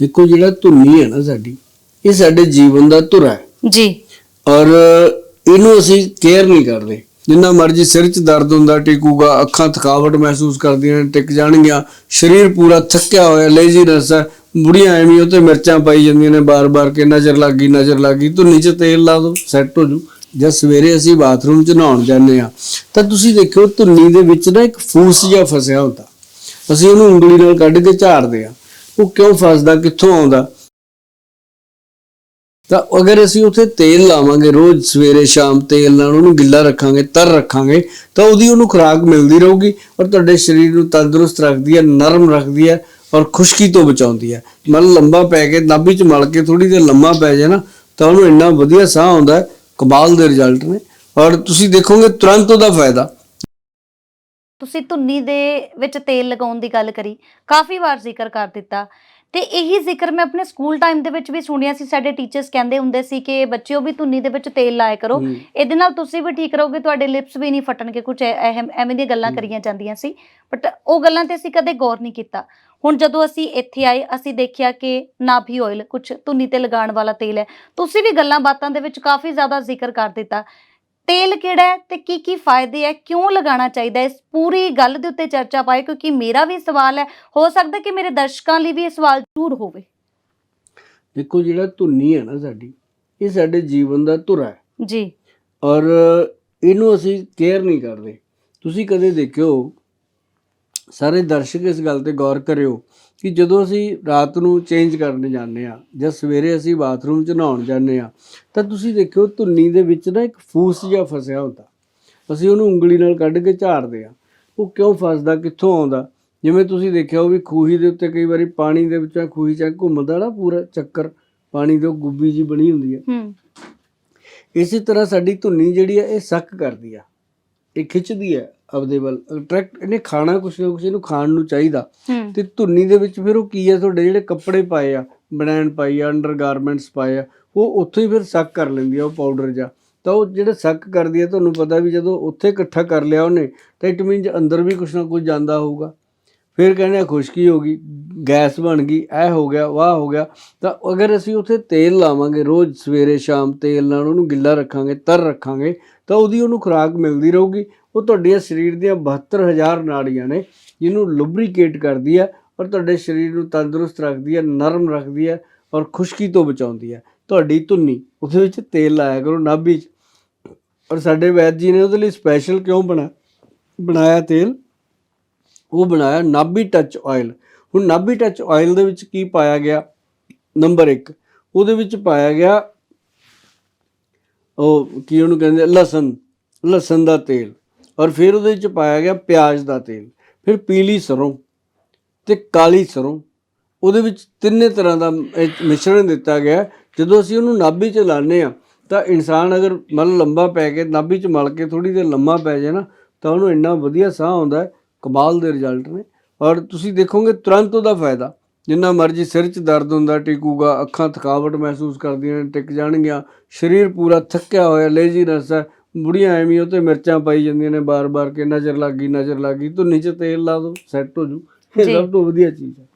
ਦੇਖੋ ਜਿਹੜਾ ਧੁੰਨੀ ਹੈ ਨਾ ਸਾਡੀ ਇਹ ਸਾਡੇ ਜੀਵਨ ਦਾ ਧੁਰਾ ਹੈ। ਜੀ। ਔਰ ਇਹਨੂੰ ਅਸੀਂ ਕੇਅਰ ਨਹੀਂ ਕਰਦੇ। ਜਿੰਨਾ ਮਰਜ਼ੀ ਸਿਰ 'ਚ ਦਰਦ ਹੁੰਦਾ ਟਿਕੂਗਾ ਅੱਖਾਂ ਥਕਾਵਟ ਮਹਿਸੂਸ ਕਰਦੀਆਂ ਨੇ ਟਿਕ ਜਾਣਗੀਆਂ ਸਰੀਰ ਪੂਰਾ ਥੱਕਿਆ ਹੋਇਆ ਲੇਜ਼ੀਨੈਸ ਹੈ ਬੁੜੀਆਂ ਐਵੇਂ ਉੱਤੇ ਮਿਰਚਾਂ ਪਾਈ ਜਾਂਦੀਆਂ ਨੇ ਬਾਰ-ਬਾਰ ਕਿ ਨਜ਼ਰ ਲੱਗ ਨਜ਼ਰ ਲੱਗ ਗਈ ਧੁੰਨੀ 'ਚ ਤੇਲ ਲਾ ਦਿਓ ਸੈੱਟ ਹੋ ਜੂ। ਜਦ ਸਵੇਰੇ ਅਸੀਂ ਬਾਥਰੂਮ 'ਚ ਨਹਾਉਣ ਜਾਂਦੇ ਆ ਤਾਂ ਤੁਸੀਂ ਦੇਖਿਓ ਧੁੰਨੀ ਦੇ ਵਿੱਚ ਨਾ ਇੱਕ ਫੂਸ ਜਿਹਾ ਫਸਿਆ ਹੁੰਦਾ। ਅਸੀਂ ਉਹਨੂੰ ਉਂਗਲੀ ਨਾਲ ਕੱਢ ਕੇ ਝਾੜਦੇ ਆ ਉਹ ਕਿਉਂ ਫਸਦਾ, ਕਿੱਥੋਂ ਆਉਂਦਾ? ਤਾਂ ਅਗਰ ਅਸੀਂ ਉੱਥੇ ਤੇਲ ਲਾਵਾਂਗੇ, ਰੋਜ਼ ਸਵੇਰੇ ਸ਼ਾਮ ਤੇਲ ਨਾਲ ਉਹਨੂੰ ਗਿੱਲਾ ਰੱਖਾਂਗੇ, ਤਰ ਰੱਖਾਂਗੇ, ਤਾਂ ਉਹਦੀ ਉਹਨੂੰ ਖੁਰਾਕ ਮਿਲਦੀ ਰਹੂਗੀ ਔਰ ਤੁਹਾਡੇ ਸਰੀਰ ਨੂੰ ਤੰਦਰੁਸਤ ਰੱਖਦੀ ਹੈ, ਨਰਮ ਰੱਖਦੀ ਹੈ ਔਰ ਖੁਸ਼ਕੀ ਤੋਂ ਬਚਾਉਂਦੀ ਹੈ। ਮਨ ਲੰਬਾ ਪੈ ਕੇ, ਨਾਭੀ ਚ ਮਲ ਕੇ ਥੋੜੀ ਦੇਰ ਲੰਮਾ ਪੈ ਜਾਏ ਨਾ, ਤਾਂ ਉਹਨੂੰ ਇੰਨਾ ਵਧੀਆ ਸਾਹ ਆਉਂਦਾ ਕਮਾਲ ਦੇ ਰਿਜ਼ਲਟ ਨੇ। ਔਰ ਤੁਸੀਂ ਦੇਖੋਗੇ ਤੁਰੰਤ ਉਹਦਾ ਫਾਇਦਾ। ਤੁਸੀਂ ਧੁੰਨੀ ਦੇ ਵਿੱਚ ਤੇਲ ਲਗਾਉਣ ਦੀ ਗੱਲ ਕਰੀ ਕਾਫੀ ਵਾਰ ਜ਼ਿਕਰ ਕਰ ਦਿੱਤਾ। ਤੇ ਇਹੀ ਜ਼ਿਕਰ ਮੈਂ ਆਪਣੇ ਸਕੂਲ ਟਾਈਮ ਦੇ ਵਿੱਚ ਵੀ ਸੁਣਿਆ ਸੀ ਸਾਡੇ ਟੀਚਰਸ ਕਹਿੰਦੇ ਹੁੰਦੇ ਸੀ ਕਿ ਬੱਚਿਓ ਵੀ ਧੁੰਨੀ ਦੇ ਵਿੱਚ ਤੇਲ ਲਾਇਆ ਕਰੋ। ਇਹਦੇ ਨਾਲ ਤੁਸੀਂ ਵੀ ਠੀਕ ਰਹੋਗੇ ਤੁਹਾਡੇ ਲਿਪਸ ਵੀ ਨਹੀਂ ਫਟਣਗੇ ਕੁਝ ਐਵੇਂ ਦੀਆਂ ਗੱਲਾਂ ਕਰੀਆਂ ਜਾਂਦੀਆਂ ਸੀ। ਬਟ ਉਹ ਗੱਲਾਂ ਤੇ ਅਸੀਂ ਕਦੇ ਗੌਰ ਨਹੀਂ ਕੀਤਾ। ਹੁਣ ਜਦੋਂ ਅਸੀਂ ਇੱਥੇ ਆਏ ਅਸੀਂ ਦੇਖਿਆ ਕਿ ਨਾਭੀ ਆਇਲ ਕੁਝ ਧੁੰਨੀ ਤੇ ਲਗਾਉਣ ਵਾਲਾ ਤੇਲ ਹੈ। ਤੁਸੀਂ ਵੀ ਗੱਲਾਂ ਬਾਤਾਂ ਦੇ ਵਿੱਚ ਕਾਫੀ ਜ਼ਿਆਦਾ ਜ਼ਿਕਰ ਕਰ ਦਿੱਤਾ। ਤੇਲ ਕਿਹੜਾ ਹੈ ਤੇ ਕੀ ਕੀ ਫਾਇਦੇ ਹੈ ਕਿਉਂ ਲਗਾਉਣਾ ਚਾਹੀਦਾ ਹੈ? ਇਸ ਪੂਰੀ ਗੱਲ ਦੇ ਉੱਤੇ ਚਰਚਾ ਪਾਏ ਕਿਉਂਕਿ ਮੇਰਾ ਵੀ ਸਵਾਲ ਹੈ। ਹੋ ਸਕਦਾ ਕਿ ਮੇਰੇ ਦਰਸ਼ਕਾਂ ਲਈ ਵੀ ਇਹ ਸਵਾਲ ਜ਼ਰੂਰ ਹੋਵੇ। ਦੇਖੋ ਜਿਹੜਾ ਧੁੰਨੀ ਹੈ ਨਾ ਸਾਡੀ ਇਹ ਸਾਡੇ ਜੀਵਨ ਦਾ ਧੁਰਾ ਹੈ। ਜੀ। ਔਰ ਇਹਨੂੰ ਅਸੀਂ ਕੇਅਰ ਨਹੀਂ ਕਰਦੇ। ਤੁਸੀਂ ਕਦੇ ਦੇਖਿਓ ਸਾਰੇ ਦਰਸ਼ਕ ਇਸ ਗੱਲ ਤੇ ਗੌਰ ਕਰਿਓ ਕਿ ਜਦੋਂ ਅਸੀਂ ਰਾਤ ਨੂੰ ਚੇਂਜ ਕਰਨ ਜਾਂਦੇ ਆ ਜਾਂ ਸਵੇਰੇ ਅਸੀਂ ਬਾਥਰੂਮ 'ਚ ਨਹਾਉਣ ਜਾਂਦੇ ਆ ਤਾਂ ਤੁਸੀਂ ਦੇਖਿਓ ਧੁੰਨੀ ਦੇ ਵਿੱਚ ਨਾ ਇੱਕ ਫੂਸ ਜਿਹਾ ਫਸਿਆ ਹੁੰਦਾ। ਅਸੀਂ ਉਹਨੂੰ ਉਂਗਲੀ ਨਾਲ ਕੱਢ ਕੇ ਝਾੜਦੇ ਆ ਉਹ ਕਿਉਂ ਫਸਦਾ ਕਿੱਥੋਂ ਆਉਂਦਾ? ਜਿਵੇਂ ਤੁਸੀਂ ਦੇਖਿਆ ਉਹ ਵੀ ਖੂਹੀ ਦੇ ਉੱਤੇ ਕਈ ਵਾਰੀ ਪਾਣੀ ਦੇ ਵਿੱਚੋਂ ਖੂਹੀ 'ਚ ਘੁੰਮਦਾ ਨਾ ਪੂਰਾ ਚੱਕਰ ਪਾਣੀ ਦੇ ਉਹ ਗੁੱਬੀ ਜੀ ਬਣੀ ਹੁੰਦੀ ਹੈ। ਹੂੰ। ਇਸੇ ਤਰ੍ਹਾਂ ਸਾਡੀ ਧੁੰਨੀ ਜਿਹੜੀ ਹੈ ਇਹ ਸੱਕ ਕਰਦੀ ਆ। ਇਹ ਖਿੱਚਦੀ ਹੈ ਆਪਦੇ ਵੱਲ। ਅਟਰੈਕਟ ਇਹਨੇ ਖਾਣਾ ਕੁਛ ਨਾ ਕੁਛ ਇਹਨੂੰ ਖਾਣ ਨੂੰ ਚਾਹੀਦਾ। ਤੇ ਧੁੰਨੀ ਦੇ ਵਿੱਚ ਫਿਰ ਉਹ ਕੀ ਹੈ? ਤੁਹਾਡੇ ਜਿਹੜੇ ਕੱਪੜੇ ਪਾਏ ਆ ਬਨੈਣ ਪਾਈ ਆ ਅੰਡਰ ਗਾਰਮੈਂਟਸ ਪਾਏ ਆ ਉਹ ਉੱਥੋਂ ਹੀ ਫਿਰ ਸੱਕ ਕਰ ਲੈਂਦੀ ਆ ਉਹ ਪਾਊਡਰ ਜਾਂ ਤਾਂ ਉਹ ਜਿਹੜਾ ਸੱਕ ਕਰਦੀ ਆ ਤੁਹਾਨੂੰ ਪਤਾ ਵੀ ਜਦੋਂ ਉੱਥੇ ਇਕੱਠਾ ਕਰ ਲਿਆ ਉਹਨੇ ਤਾਂ ਇਟ ਮੀਨਸ ਅੰਦਰ ਵੀ ਕੁਛ ਨਾ ਕੁਛ ਜਾਂਦਾ ਹੋਊਗਾ। ਫਿਰ ਕਹਿੰਦੇ ਆ, ਖੁਸ਼ਕੀ ਹੋ ਗਈ, ਗੈਸ ਬਣ ਗਈ, ਇਹ ਹੋ ਗਿਆ, ਵਾਹ ਹੋ ਗਿਆ। ਤਾਂ ਅਗਰ ਅਸੀਂ ਉੱਥੇ ਤੇਲ ਲਾਵਾਂਗੇ, ਰੋਜ਼ ਸਵੇਰੇ ਸ਼ਾਮ ਤੇਲ ਨਾਲ ਉਹਨੂੰ ਗਿੱਲਾ ਰੱਖਾਂਗੇ, ਤਰ ਰੱਖਾਂਗੇ, ਤਾਂ ਉਹਦੀ ਉਹਨੂੰ ਖੁਰਾਕ ਮਿਲਦੀ ਰਹੂਗੀ। ਉਹ ਤੁਹਾਡੇ ਸਰੀਰ ਦੀਆਂ 72000 ਨਾੜੀਆਂ ਨੇ, ਜਿਹਨੂੰ ਲੁਬਰੀਕੇਟ ਕਰਦੀ ਹੈ ਔਰ ਤੁਹਾਡੇ ਸਰੀਰ ਨੂੰ ਤੰਦਰੁਸਤ ਰੱਖਦੀ ਹੈ ਨਰਮ ਰੱਖਦੀ ਹੈ ਔਰ ਖੁਸ਼ਕੀ ਤੋਂ ਬਚਾਉਂਦੀ ਹੈ ਤੁਹਾਡੀ ਧੁੰਨੀ, ਉਹਦੇ ਵਿੱਚ ਤੇਲ ਲਾਇਆ ਕਰੋ, ਨਾਭੀ 'ਚ। ਔਰ ਸਾਡੇ ਵੈਦ ਜੀ ਨੇ ਉਹਦੇ ਲਈ ਸਪੈਸ਼ਲ ਕਿਉਂ ਬਣਾ, ਬਣਾਇਆ ਤੇਲ? ਉਹ ਬਣਾਇਆ ਨਾਭੀ ਟੱਚ ਆਇਲ ਹੁਣ ਨਾਭੀ ਟੱਚ ਆਇਲ ਦੇ ਵਿੱਚ ਕੀ ਪਾਇਆ ਗਿਆ? ਨੰਬਰ 1 ਉਹਦੇ ਵਿੱਚ ਪਾਇਆ ਗਿਆ ਉਹ ਕੀ ਉਹਨੂੰ ਕਹਿੰਦੇ ਲਸਣ। ਲਸਣ ਦਾ ਤੇਲ। ਔਰ ਫਿਰ ਉਹਦੇ ਵਿੱਚ ਪਾਇਆ ਗਿਆ ਪਿਆਜ਼ ਦਾ ਤੇਲ। ਫਿਰ ਪੀਲੀ ਸਰੋਂ ਤੇ ਕਾਲੀ ਸਰੋਂ ਉਹਦੇ ਵਿੱਚ ਤਿੰਨੇ ਤਰ੍ਹਾਂ ਦਾ ਮਿਸ਼ਰਣ ਦਿੱਤਾ ਗਿਆ। ਜਦੋਂ ਅਸੀਂ ਉਹਨੂੰ ਨਾਭੀ 'ਚ ਲਾਉਂਦੇ ਆ ਤਾਂ ਇਨਸਾਨ ਅਗਰ ਮਨ ਲੰਬਾ ਪੈ ਕੇ ਨਾਭੀ 'ਚ ਮਲ ਕੇ ਥੋੜੀ ਦੇਰ ਲੰਮਾ ਪੈ ਜਾਏ ਨਾ, ਤਾਂ ਉਹਨੂੰ ਇੰਨਾ ਵਧੀਆ ਸਾਹ ਆਉਂਦਾ ਕਮਾਲ ਦੇ ਰਿਜ਼ਲਟ ਨੇ। ਔਰ ਤੁਸੀਂ ਦੇਖੋਗੇ ਤੁਰੰਤ ਉਹਦਾ ਫਾਇਦਾ। ਜਿੰਨਾ ਮਰਜ਼ੀ ਸਿਰ 'ਚ ਦਰਦ ਹੁੰਦਾ ਟਿਕੂਗਾ ਅੱਖਾਂ ਥਕਾਵਟ ਮਹਿਸੂਸ ਕਰਦੀਆਂ ਨੇ ਟਿਕ ਜਾਣਗੀਆਂ ਸਰੀਰ ਪੂਰਾ ਥੱਕਿਆ ਹੋਇਆ ਲੇਜ਼ੀਨੈਸ ਹੈ ਬੁੜੀਆਂ ਐਵੇਂ ਉੱਤੇ ਮਿਰਚਾਂ ਪਾਈ ਜਾਂਦੀਆਂ ਨੇ ਬਾਰ-ਬਾਰ ਕਿ ਨਜ਼ਰ ਲੱਗ ਨਜ਼ਰ ਲੱਗ ਗਈ ਧੁੰਨੀ 'ਚ ਤੇਲ ਲਾ ਦਿਓ ਸੈੱਟ ਹੋ ਜੂ। ਇਹ। ਸਭ ਤੋਂ ਵਧੀਆ ਚੀਜ਼ ਹੈ।